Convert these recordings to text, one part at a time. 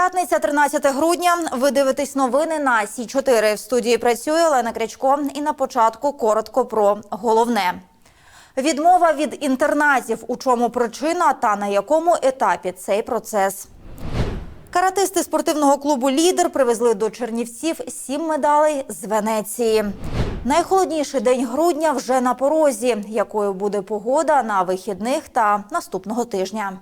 П'ятниця, 13 грудня. Ви дивитесь новини на Сі 4 В студії працює Олена Крячко. І на початку коротко про головне. Відмова від інтернатів. У чому причина та на якому етапі цей процес. Каратисти спортивного клубу Лідер привезли до Чернівців сім медалей з Венеції. Найхолодніший день грудня вже на порозі. Якою буде погода на вихідних та наступного тижня?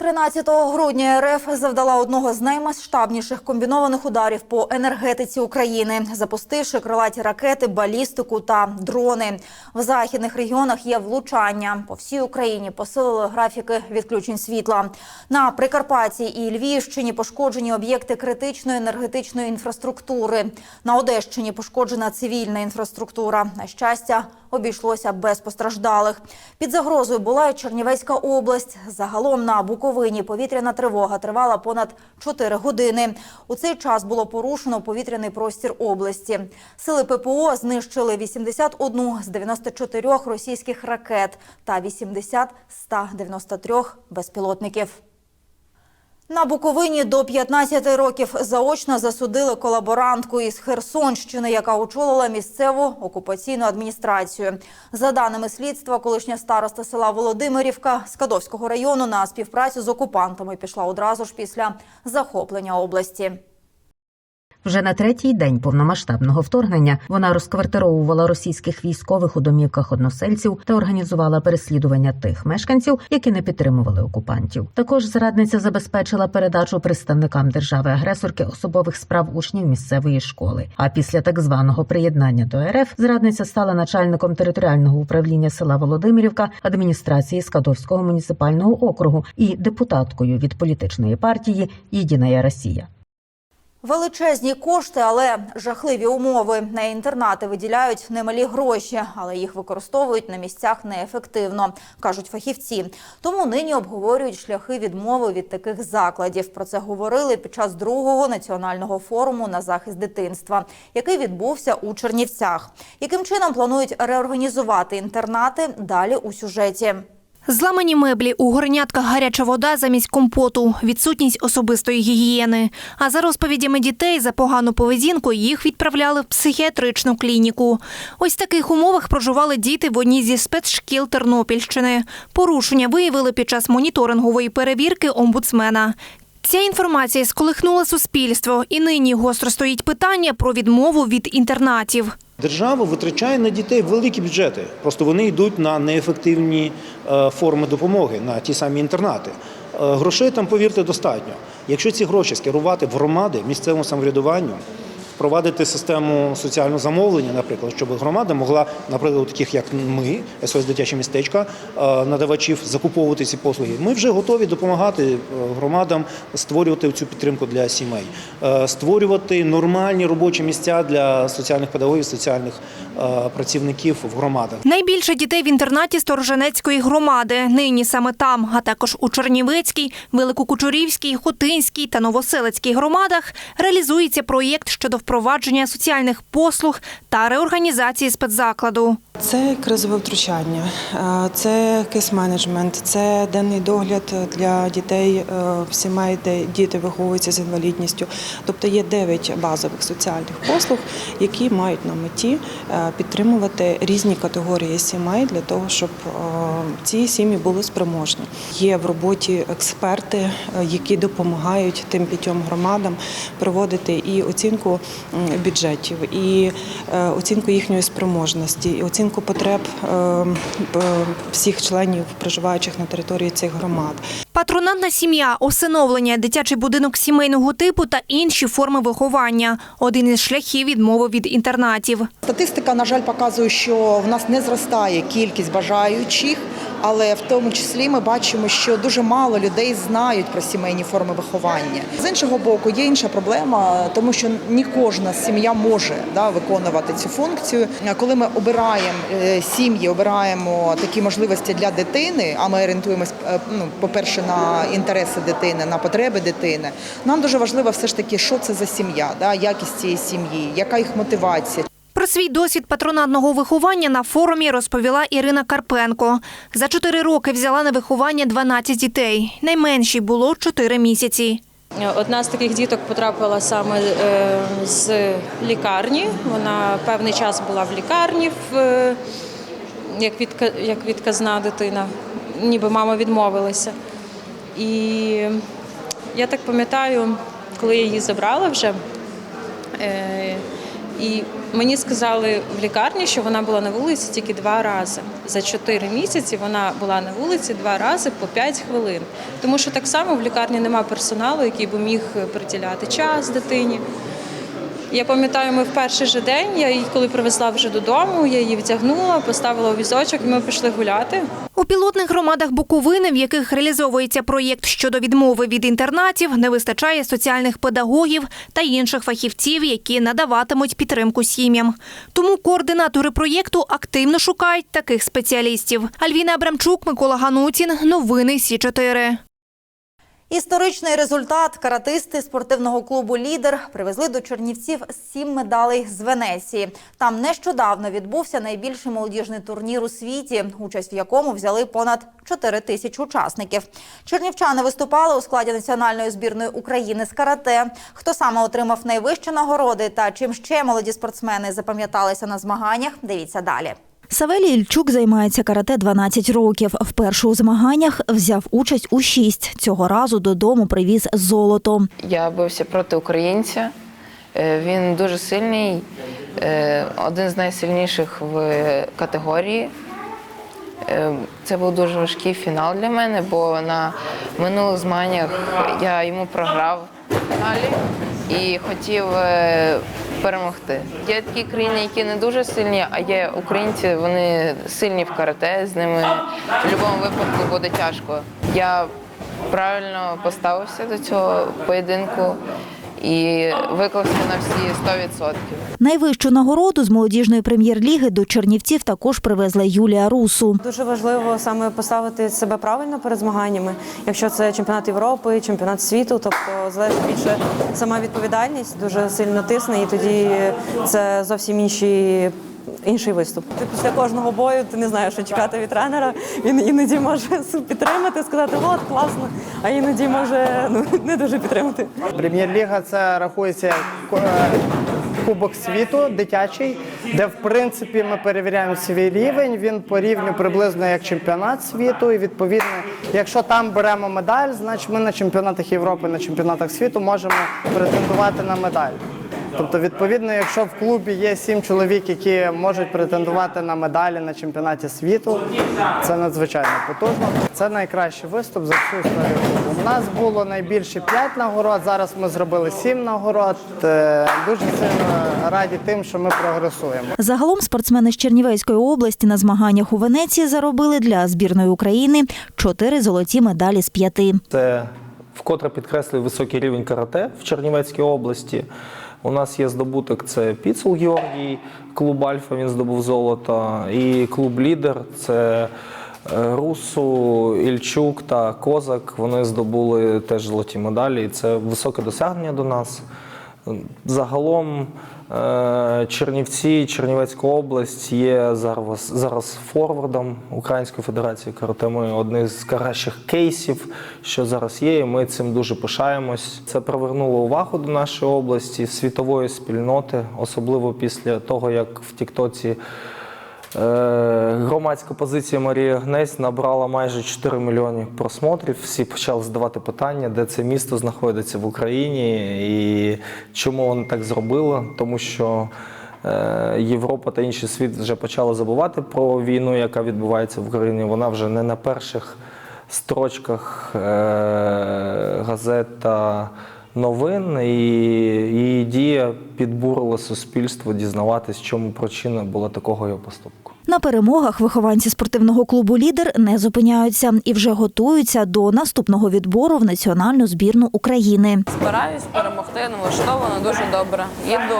13 грудня РФ завдала одного з наймасштабніших комбінованих ударів по енергетиці України, запустивши крилаті ракети, балістику та дрони. В західних регіонах є влучання. По всій Україні посилили графіки відключень світла. На Прикарпатті і Львівщині пошкоджені об'єкти критичної енергетичної інфраструктури. На Одещині пошкоджена цивільна інфраструктура. На щастя, обійшлося без постраждалих. Під загрозою була і Чернівецька область. Загалом на Буковині повітряна тривога тривала понад 4 години. У цей час було порушено повітряний простір області. Сили ППО знищили 81 з 94 російських ракет та 80 з 193 безпілотників. На Буковині до 15 років заочно засудили колаборантку із Херсонщини, яка очолила місцеву окупаційну адміністрацію. За даними слідства, колишня староста села Володимирівка Скадовського району на співпрацю з окупантами пішла одразу ж після захоплення області. Вже на третій день повномасштабного вторгнення вона розквартировувала російських військових у домівках односельців та організувала переслідування тих мешканців, які не підтримували окупантів. Також зрадниця забезпечила передачу представникам держави-агресорки особових справ учнів місцевої школи. А після так званого приєднання до РФ зрадниця стала начальником територіального управління села Володимирівка адміністрації Скадовського муніципального округу і депутаткою від політичної партії Єдина Росія. Величезні кошти, але жахливі умови. На інтернати виділяють немалі гроші, але їх використовують на місцях неефективно, кажуть фахівці. Тому нині обговорюють шляхи відмови від таких закладів. Про це говорили під час другого національного форуму на захист дитинства, який відбувся у Чернівцях. Яким чином планують реорганізувати інтернати? Далі у сюжеті. Зламані меблі у горнятках гаряча вода замість компоту, відсутність особистої гігієни. А за розповідями дітей за погану поведінку їх відправляли в психіатричну клініку. Ось в таких умовах проживали діти в одній зі спецшкіл Тернопільщини. Порушення виявили під час моніторингової перевірки омбудсмена. Ця інформація сколихнула суспільство, і нині гостро стоїть питання про відмову від інтернатів. Держава витрачає на дітей великі бюджети. Просто вони йдуть на неефективні е, форми допомоги, на ті самі інтернати. Е, Грошей там, повірте, достатньо. Якщо ці гроші скерувати в громади, місцевому самоврядуванню, впровадити систему соціального замовлення, наприклад, щоб громада могла, наприклад, у таких як ми, СОС дитячі містечка, е, надавачів закуповувати ці послуги. Ми вже готові допомагати е, громадам створювати цю підтримку для сімей, е, створювати нормальні робочі місця для соціальних педагогів, соціальних працівників в громадах. Найбільше дітей в інтернаті Стороженецької громади. Нині саме там, а також у Чернівецькій, Великокучурівській, Хотинській та Новоселицькій громадах реалізується проєкт щодо впровадження соціальних послуг та реорганізації спецзакладу. Це кризове втручання, е, це кейс-менеджмент, це денний догляд для дітей е, сімей, де діти виховуються з інвалідністю. Тобто є дев'ять базових соціальних послуг, які мають на меті е, підтримувати різні категорії сімей для того, щоб ці сім'ї були спроможні. Є в роботі експерти, які допомагають тим п'ятьом громадам проводити і оцінку бюджетів, і оцінку їхньої спроможності, і оцінку потреб е, всіх членів, проживаючих на території цих громад. Патронатна сім'я, усиновлення, дитячий будинок сімейного типу та інші форми виховання один із шляхів відмови від інтернатів. Статистика, на жаль, показує, що в нас не зростає кількість бажаючих, але в тому числі ми бачимо, що дуже мало людей знають про сімейні форми виховання. З іншого боку, є інша проблема, тому що не кожна сім'я може да, виконувати цю функцію. Коли ми обираємо е, сім'ї, обираємо такі можливості для дитини, а ми орієнтуємось, е, ну, по-перше, на інтереси дитини, на потреби дитини. Нам дуже важливо все ж таки, що це за сім'я, да, якість цієї сім'ї, яка їх мотивація. Про свій досвід патронатного виховання на форумі розповіла Ірина Карпенко. За чотири роки взяла на виховання 12 дітей. Найменшій було 4 місяці. Одна з таких діток потрапила саме е, з лікарні. Вона певний час була в лікарні, е, як відказна дитина, ніби мама відмовилася. І я так пам'ятаю, коли я її забрала вже, е, і мені сказали в лікарні, що вона була на вулиці тільки два рази. За чотири місяці вона була на вулиці два рази по п'ять хвилин. Тому що так само в лікарні немає персоналу, який би міг приділяти час дитині. Я пам'ятаю, ми в перший же день, я її коли привезла вже додому, я її втягнула, поставила у візочок, і ми пішли гуляти. У пілотних громадах Буковини, в яких реалізовується проєкт щодо відмови від інтернатів, не вистачає соціальних педагогів та інших фахівців, які надаватимуть підтримку сім'ям. Тому координатори проєкту активно шукають таких спеціалістів. Альвіна Абрамчук, Микола Ганутін. Новини Сі 4 Історичний результат каратисти спортивного клубу Лідер привезли до Чернівців сім медалей з Венеції. Там нещодавно відбувся найбільший молодіжний турнір у світі, участь в якому взяли понад 4 тисячі учасників. Чернівчани виступали у складі національної збірної України з карате. Хто саме отримав найвищі нагороди та чим ще молоді спортсмени запам'яталися на змаганнях? Дивіться далі. Савелій Ільчук займається карате 12 років. Вперше у змаганнях взяв участь у 6. Цього разу додому привіз золото. Я бився проти українця. Е, Він дуже сильний, е, один з найсильніших в категорії. Е, Це був дуже важкий фінал для мене, бо на минулих змаганнях я йому програв в фіналі і хотів перемогти. Є такі країни, які не дуже сильні, а є українці, вони сильні в карате, з ними в будь-якому випадку буде тяжко. Я правильно поставився до цього поєдинку і виклався на всі 100%. Найвищу нагороду з молодіжної прем'єр-ліги до Чернівців також привезла Юлія Русу. Дуже важливо саме поставити себе правильно перед змаганнями. Якщо це чемпіонат Європи, чемпіонат світу, тобто залежить більше сама відповідальність, дуже сильно тисне, і тоді це зовсім інші. Інший виступ. Ти після кожного бою ти не знаєш, що чекати від тренера. Він іноді може підтримати, сказати, от класно, а іноді може ну не дуже підтримати. Прем'єр-ліга це рахується е, Кубок світу дитячий, де в принципі ми перевіряємо свій рівень. Він по рівню приблизно як чемпіонат світу. І відповідно, якщо там беремо медаль, значить ми на чемпіонатах Європи, на чемпіонатах світу можемо претендувати на медаль. Тобто, відповідно, якщо в клубі є сім чоловік, які можуть претендувати на медалі на чемпіонаті світу, це надзвичайно потужно. Це найкращий виступ за всю історію клубу. У нас було найбільше п'ять нагород. Зараз ми зробили сім нагород. Е, Дуже сильно раді тим, що ми прогресуємо. Загалом спортсмени з Чернівецької області на змаганнях у Венеції заробили для збірної України чотири золоті медалі з п'яти. Це вкотре підкреслює високий рівень карате в Чернівецькій області. У нас є здобуток це Піцул Георгій, клуб Альфа він здобув золото, і клуб Лідер це е, Русу, Ільчук та Козак. Вони здобули теж золоті медалі. Це високе досягнення до нас. Загалом Чернівці, Чернівецька область є зараз, зараз форвардом Української федерації карате. Ми одні з кращих кейсів, що зараз є, і ми цим дуже пишаємось. Це привернуло увагу до нашої області, світової спільноти, особливо після того, як в Тіктоці. Е, Громадська позиція Марія Гнесь набрала майже 4 мільйони просмотрів. Всі почали задавати питання, де це місто знаходиться в Україні і чому воно так зробило. Тому що е, Європа та інший світ вже почали забувати про війну, яка відбувається в Україні. Вона вже не на перших строчках е, газет та новин, і її дія підбурила суспільство дізнаватись, чому причина була такого його поступку. На перемогах вихованці спортивного клубу Лідер не зупиняються і вже готуються до наступного відбору в національну збірну України. Збираюсь перемогти, налаштована дуже добре. Їду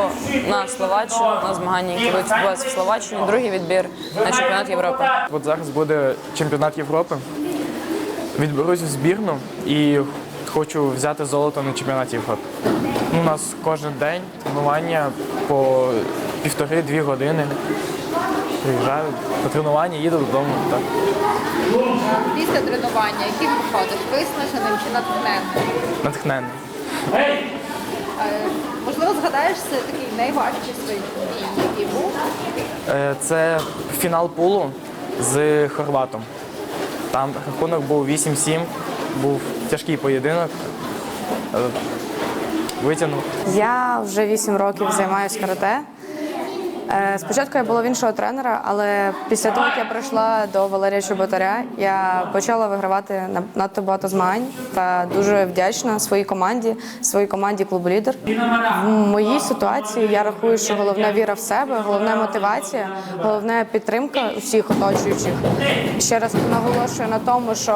на Словаччину на змагання, які будуть відбуватися в Словаччині. Другий відбір на чемпіонат Європи. От зараз буде чемпіонат Європи. Відберусь в збірну і хочу взяти золото на чемпіонаті Європи. Ну, у нас кожен день тренування по півтори-дві години. Приїжджаю по тренування, їду додому. Так. Після тренування, яким виходиш? Виснаженим чи натхненним? Натхненний. Е, Можливо, згадаєш це такий найважчий свій бій, який був? Е, Це фінал пулу з Хорватом. Там рахунок був 8-7, був тяжкий поєдинок. Витягнув. Я вже 8 років займаюся карате. Е, Спочатку я була в іншого тренера, але після того, як я прийшла до Валерія Чоботаря, я почала вигравати на- надто багато змагань та дуже вдячна своїй команді, своїй команді клубу лідер. В моїй ситуації я рахую, що головна віра в себе, головна мотивація, головна підтримка усіх оточуючих. Ще раз наголошую на тому, що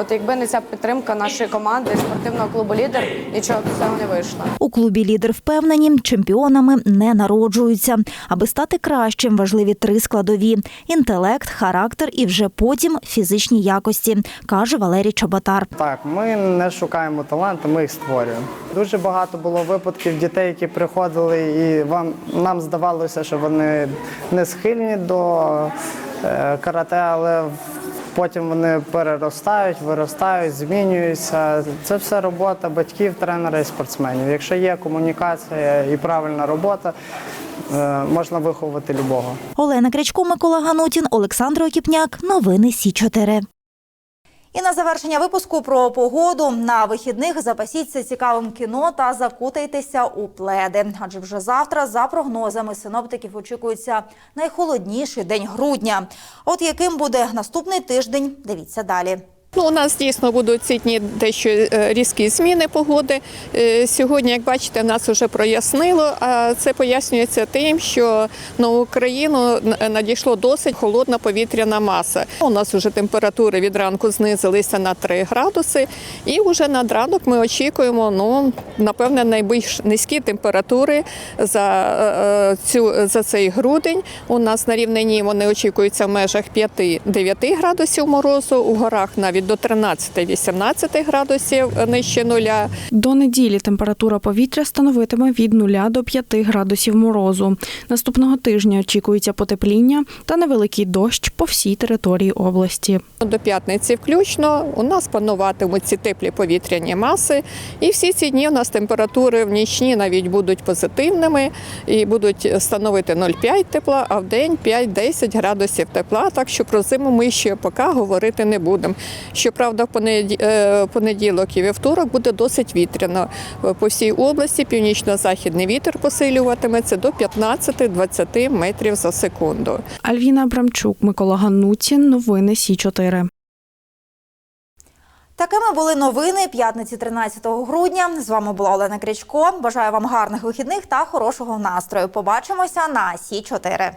от якби не ця підтримка нашої команди спортивного клубу лідер, нічого б цього не вийшло. У клубі лідер впевнені, чемпіонами не народжуються. Аби стати кращим, важливі три складові: інтелект, характер і вже потім фізичні якості, каже Валерій Чоботар. Так, ми не шукаємо таланти, ми їх створюємо. Дуже багато було випадків дітей, які приходили, і вам нам здавалося, що вони не схильні до е, карате, але потім вони переростають, виростають, змінюються. Це все робота батьків, тренера і спортсменів. Якщо є комунікація і правильна робота, можна виховувати любого. Олена Крячко, Микола Ганутін, Олександр Окіпняк. Новини Сі 4 І на завершення випуску про погоду на вихідних запасіться цікавим кіно та закутайтеся у пледи. Адже вже завтра, за прогнозами синоптиків, очікується найхолодніший день грудня. От яким буде наступний тиждень, дивіться далі. Ну, у нас дійсно будуть ці дні дещо е, різкі зміни погоди. Е, Сьогодні, як бачите, нас вже прояснило. А це пояснюється тим, що на Україну надійшло досить холодна повітряна маса. У нас вже температури від ранку знизилися на 3 градуси, і вже над ранок ми очікуємо ну напевне найбільш низькі температури за, е, цю за цей грудень. У нас на рівнині вони очікуються в межах 5-9 градусів морозу, у горах навіть до 13-18 градусів нижче нуля. До неділі температура повітря становитиме від 0 до 5 градусів морозу. Наступного тижня очікується потепління та невеликий дощ по всій території області. До п'ятниці включно у нас пануватимуть ці теплі повітряні маси, і всі ці дні у нас температури в нічні навіть будуть позитивними і будуть становити 0,5 тепла, а в день 5-10 градусів тепла. Так що про зиму ми ще поки говорити не будемо. Щоправда, в е, понеділок і вівторок буде досить вітряно. По всій області північно-західний вітер посилюватиметься до 15-20 метрів за секунду. Альвіна Абрамчук, Микола Ганутін. Новини Сі 4 Такими були новини п'ятниці 13 грудня. З вами була Олена Крячко. Бажаю вам гарних вихідних та хорошого настрою. Побачимося на Сі 4